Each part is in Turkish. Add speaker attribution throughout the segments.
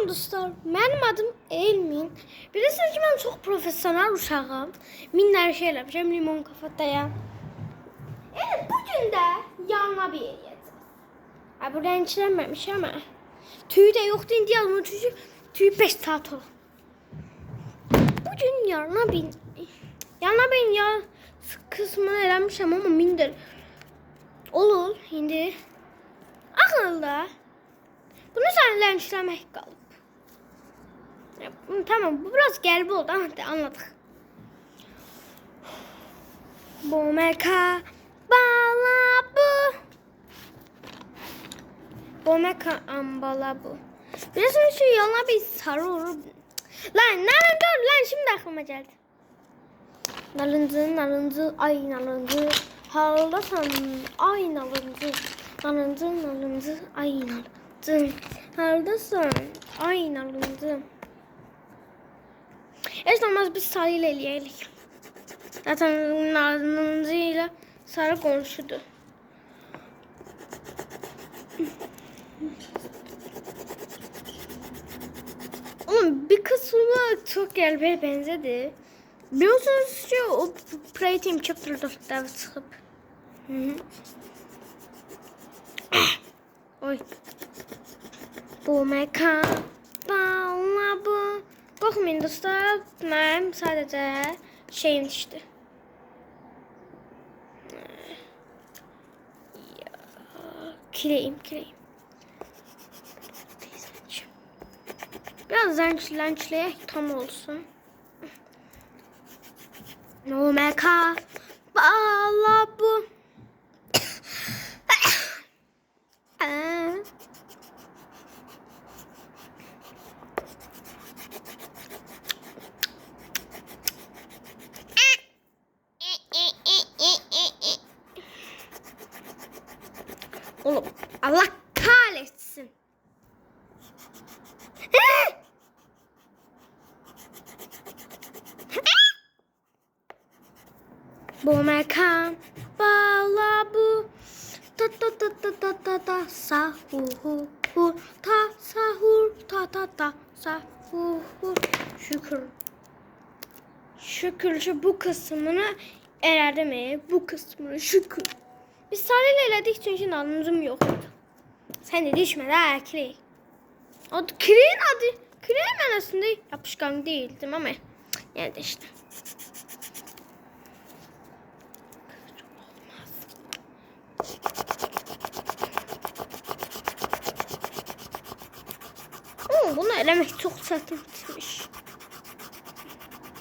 Speaker 1: Salam dostlar, mənim adım Elmin. Bilirsiniz ki, mən çox professional uşağım. Minlərlə şey eləmişəm limon kafadaya. Evet, bugün də yanına bir yeyəcəm. Ay, bu rənglənməmiş amma. Tüyü də yoxdur, indi yazma çünki tüyü 5 saat olur. Bugün yanına bir yanına bir ya kısmını eləmişəm amma mindir. Olur, indi ağılda bunu sənlə işləmək qalıb. Tamam, bu biraz qəribə oldu, amma de, anladıq. Bu meka bala bu. Bu meka ambala bu. Biliyorsunuz şu yana bir sarı olur. Lan narıncı dur lan şimdi aklıma geldi. Narıncı narıncı ay narıncı haldasan ay narıncı narıncı narıncı ay narıncı haldasan ay narıncı Heç olmaz biz sarı ilə eləyərik. Zaten narıncı ilə sarı qonşudur. Oğlum bir kısmı çok gelmeye benzedi. Biliyorsunuz ki o Pratim Chapter 4'te çıkıp. Hı hı. Oy. Bu mekan bana bu. Bakmayın dostlar. Benim sadece şeyim düştü. Ya, kireyim kireyim. Biraz lenç, lençleye tam olsun. No meka bağla bu. Ee, Oğlum Allah kahretsin. Bu mekan bağla bu ta ta ta ta ta sahur hu ta sahur ta ta ta sahur şükür şükür. Şu bu kısmını ererdim bu kısmını şükür. Biz sarıyla elədik çünkü nanımızım yoktu sen de düşme ha Kiri adı Kiri'nin adı Kiri'nin ben aslında yapışkan değildim ama. Yani de işte Oo, bunu elemek çok çetinmiş.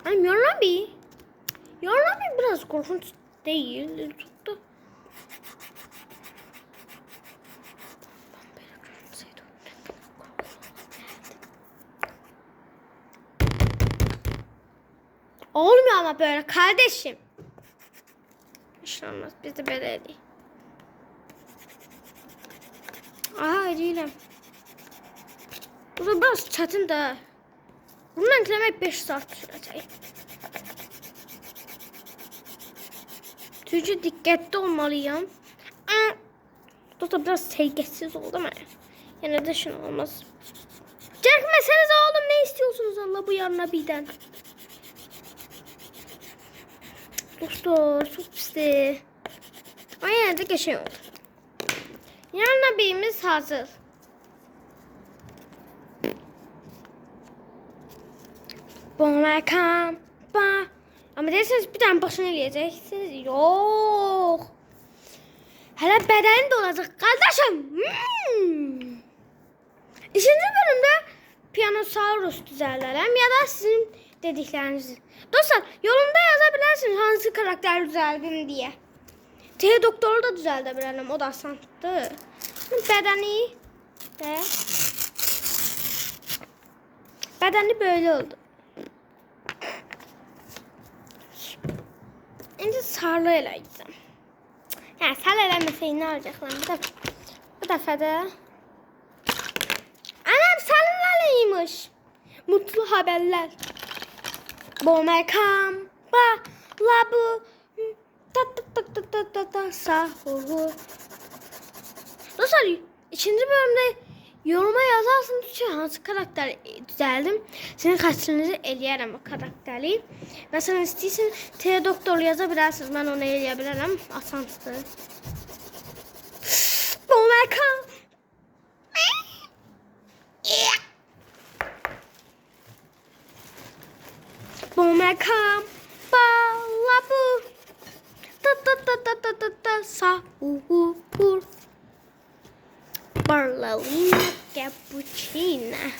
Speaker 1: Hani Yarnabi. Yarnabi biraz korkunç değil. Da. Olmuyor ama böyle kardeşim. Hiç olmaz. Biz de böyle değil. Aha değilim. Bu da biraz çetin de. Bundan eklemek 5 saat dikkatli olmalıyım. Aa, Bu da biraz tehlikesiz oldu ama. Yine de şunu olmaz. Çekmeseniz oğlum ne istiyorsunuz Allah bu yarına birden. Dostlar çok pisti. Ama yine de geçiyor. Yarına birimiz hazır. Bana kam ba. Ama derseniz bir tane başını eləyəcəksiniz. Yox. Hələ bədəni də olacaq. Qardaşım. Hmm. İkinci bölümdə Pianosaurus düzəldərəm ya da sizin dediklərinizi. Dostlar, yorumda yaza bilərsiniz hansı karakteri düzəldim deyə. T doktoru da düzəldə bilərəm. O da asandır. Bədəni də Bədəni böyle oldu. İndi sarı eləyəcəm. Yəni sarı eləməsək nə olacaq? Bu dəfə, bu dəfə də Anam sarılıymış. Mutlu haberler. Bu mekam ba la bu ta ta ta ta ta ta ta sahuru. Dostlar ikinci bölümde Yoruma yazarsınız ki hansı karakter düzeldim. Senin kaçınızı eləyərəm o karakteri. Məsələn istəyirsən T doktor yaza bilərsiniz. Mən onu eləyə bilərəm. Asansdır. Oh my god. Bomekam balabu ta ta ta ta ta ta ta sa hu hu hu Barlowina cappuccina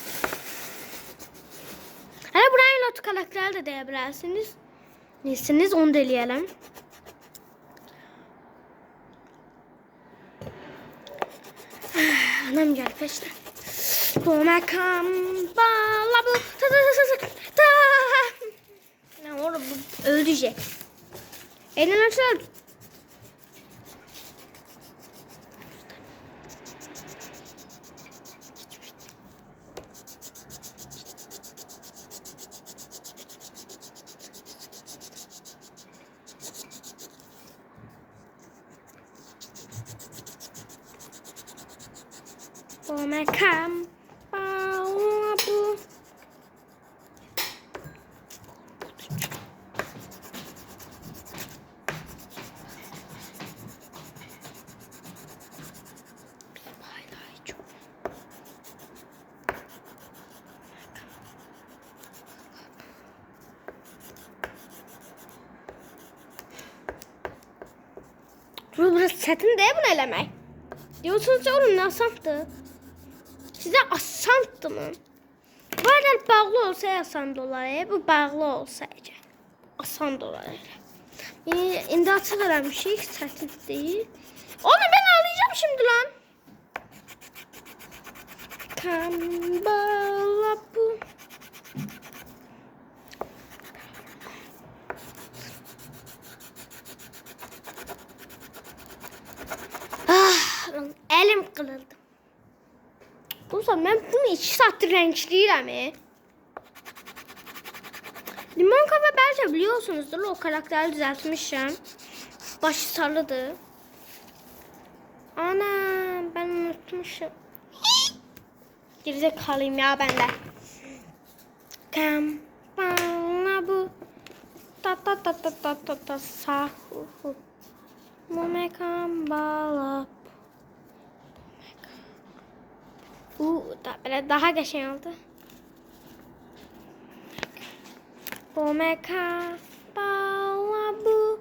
Speaker 1: Diğer karakterler de deneyebilirsiniz. Nesiniz onu deneyelim. Ah, anam gel peşte. Buna kamba labu ta ta ta ta ta. Ne orada ölecek. Elini açar açalım. Bomekam balabu Paylaşım. Dur burası çetin değil bunu elemek. Diyorsunuz oğlum ne asanttı? Size asanttı mı? Bu bağlı olsa asan dolar. Bu bağlı olsaydı. Asan dolar. Yani indi açı vermişik çetin değil. Oğlum ben ağlayacağım şimdi lan. Kambala bu. Ah, elim kırıldı. Dostlar ben bunu iki saattir renkleyirəm. Limon kafe belki biliyorsunuzdur. O karakteri düzeltmişim. Başı sarıdır. Ana ben unutmuşum. Gerizekalıyım ya ben de. Kam bana bu ta ta ta ta ta ta ta sahu hu. Mume kam bala. Uuu da daha geçen oldu. Bomeka bala bu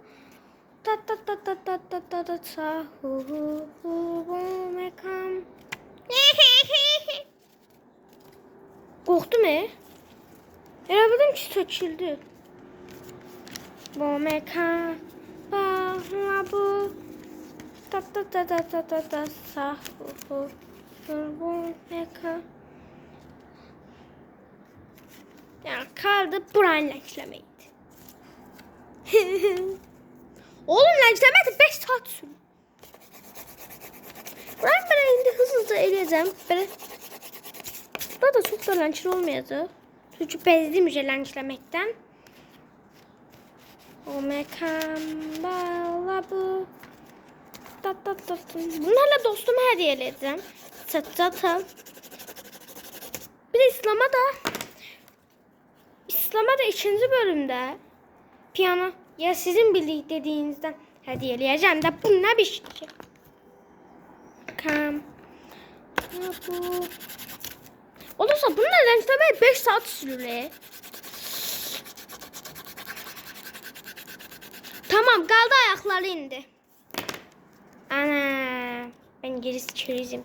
Speaker 1: ta ta ta ta ta ta ta ta sahu hu hu bomekam. Korktu mu? Elə ki töküldü. Bomeka bala bu ta ta ta ta ta ta ta sahu hu Bomeka. Yani kaldı Brian lenklemeydi. Oğlum lenklemedi 5 saat sürdü. Brian ben indi hızlıca eleyeceğim. Böyle bu da çok da lençli olmayacak. Çünkü bezdim iyice lençlemekten. O mekan bu. Tat tat tat. Bunlarla dostuma hediye edeceğim. Çatal. Bir de İslam'a da İslam'a da ikinci bölümde piyano ya sizin birlik dediğinizden hediyeleyeceğim de bu ne bir şey. Kam. Bu. Olursa neden tabii 5 saat sürüyor. Tamam kaldı ayakları indi. Ana ben geri çürüzüm.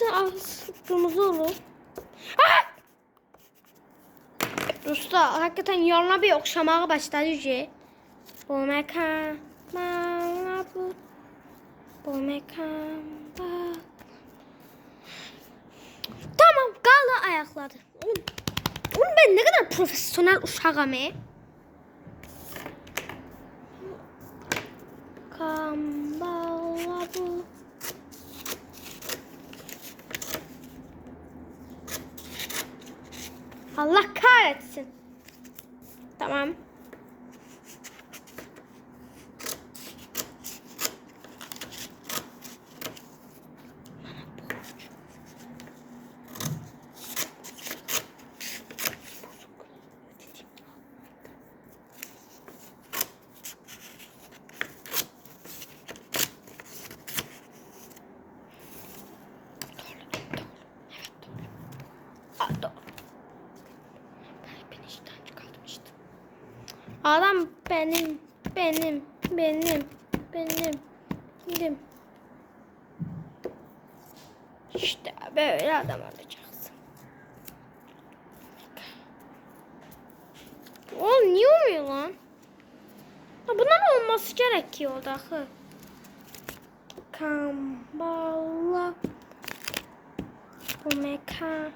Speaker 1: Ağız kırmızı olur. Ah! Usta hakikaten yoluna bir okşamaya başladı ki. Bu mekan bana bu. Bu mekan. Tamam kaldı ayakları. Oğlum, oğlum ben ne kadar profesyonel uşağım e. Kambala bu. Allah kahretsin. Tamam. Adam benim, benim, benim, benim, benim. İşte böyle adam olacaksın. Oğlum niye olmuyor lan? Ha, bundan olması gerekiyor dahi. Kambala. Bu mekan.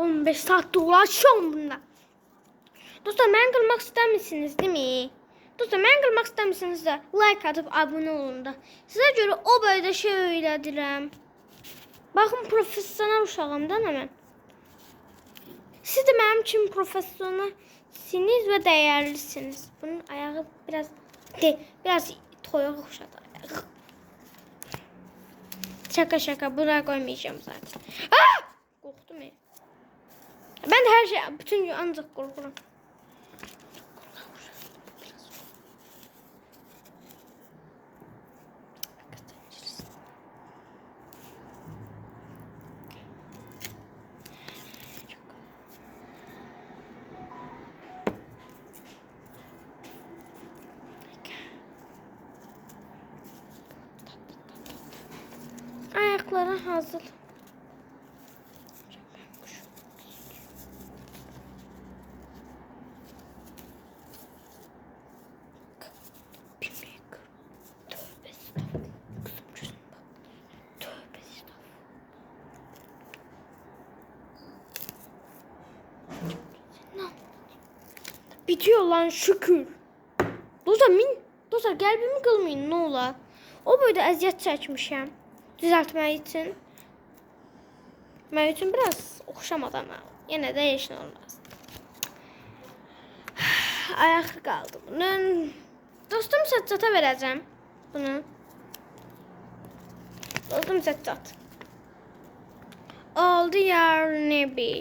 Speaker 1: On beş saat dolaşıyorum bunda. Dostlar mən qılmaq istəmirsiniz, mi? Dostlar mən qılmaq istəmirsiniz də like atıb abunə olun da. Sizə görə o boyda şey öyrədirəm. Baxın professional uşağım da nə mən. Siz də mənim kimi professionalsiniz və dəyərlisiniz. Bunun ayağı biraz de, biraz toyuğa oxşadı ayağı. Şaka şaka buna koymayacağım zaten. Ah! Korktum ya. Ben her şey bütün gün ancak korkuyorum. Ayakları hazır. Bitiyor lan şükür. Dostlar min, dostlar qəlbimi qılmayın nə olar. O boyda əziyyət çəkmişəm düzəltmək üçün. Mən üçün biraz oxşamadan yenə də heç nə olmaz. Ayaq qaldı bunun. Dostum Səccata verəcəm bunu. Dostum Səccat. Oldu yar nebi.